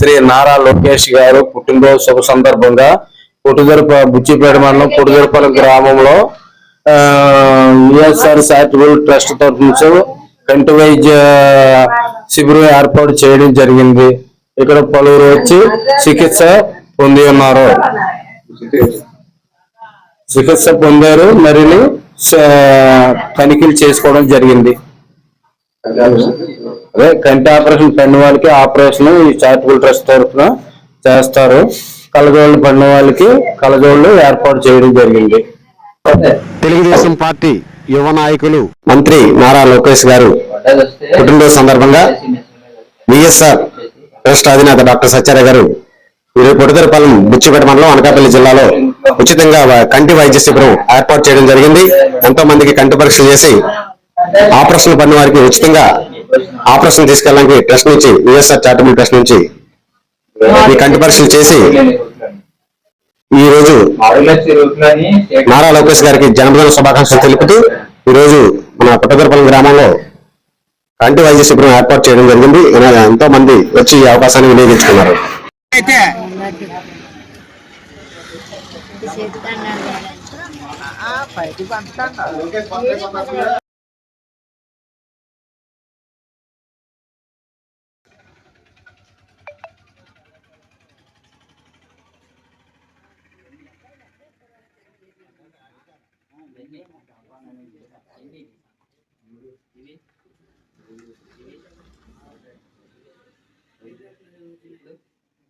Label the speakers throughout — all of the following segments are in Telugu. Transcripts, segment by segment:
Speaker 1: శ్రీ నారా లోకేష్ గారు పుట్టినరోజు శుభ సందర్భంగా పొట్టుదరప బుచ్చిపేట మండలం పొట్టుదరపల్లి గ్రామంలో యుఎస్ఆర్ చారిటబుల్ ట్రస్ట్ తరఫు నుంచి కంటి వైద్య శిబిరం ఏర్పాటు చేయడం జరిగింది. ఇక్కడ పలువురు వచ్చి చికిత్స పొంది ఉన్నారు. చికిత్స పొందారు మరియు తనిఖీలు చేసుకోవడం జరిగింది. అదే కంటి ఆపరేషన్ పడిన వాళ్ళకి ఆపరేషన్ ఈ చారిటబుల్ ట్రస్ట్ తరఫున చేస్తారు. కళ్ళజోళ్ళు పడిన వాళ్ళకి కళ్ళజోళ్ళు ఏర్పాటు చేయడం జరిగింది.
Speaker 2: తెలుగుదేశం పార్టీ యువ నాయకులు
Speaker 1: మంత్రి నారా లోకేష్ గారు పుట్టినరోజు సందర్భంగా విఎస్ఆర్ ట్రస్ట్ అధినేత డాక్టర్ సత్యారాయణ గారు ఈరోజు పొడిదరపాలెం బుచ్చిపేట మండలం అనకాపల్లి జిల్లాలో ఉచితంగా కంటి వైద్య శిబిరం ఏర్పాటు చేయడం జరిగింది. ఎంతో మందికి కంటి పరీక్ష చేసి ఆపరేషన్ పడిన వారికి ఉచితంగా ఆపరేషన్ తీసుకెళ్ళడానికి ట్రస్ట్ నుంచి విఎస్ఆర్ చారిటబుల్ ట్రస్ట్ నుంచి ఈ కంటి పరీక్షలు చేసి ఈ రోజు నారా లోకేష్ గారికి జన్మదిన శుభాకాంక్షలు తెలుపుతూ ఈ రోజు మన పుట్టగరపల్లి గ్రామంలో కంటి వైద్య శిబిరం ఏర్పాటు చేయడం జరిగింది. ఎంతో మంది వచ్చి ఈ అవకాశాన్ని వినియోగించుకున్నారు.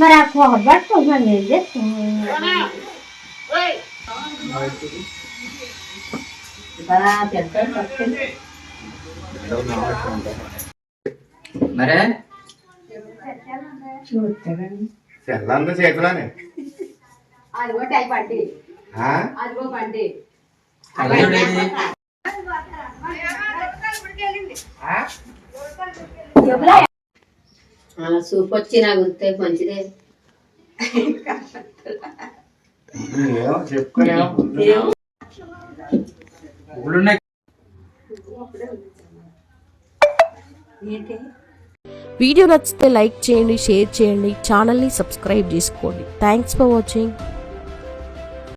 Speaker 3: మరి ఆ కొబ్బరి కోసం ఏం చేస్తుంది
Speaker 4: మరే?
Speaker 2: తెల్లంతా చేతులానే.
Speaker 5: అదిగో టై పండి
Speaker 2: ఆ?
Speaker 5: అదిగో పండి
Speaker 4: కళ్ళజోడేది
Speaker 5: సూప్ వచ్చి నాకు వస్తే మంచిదే
Speaker 6: వీడియో నచ్చితే లైక్ చేయండి షేర్ చేయండి ఛానల్ని సబ్స్క్రైబ్ చేసుకోండి. Thanks for watching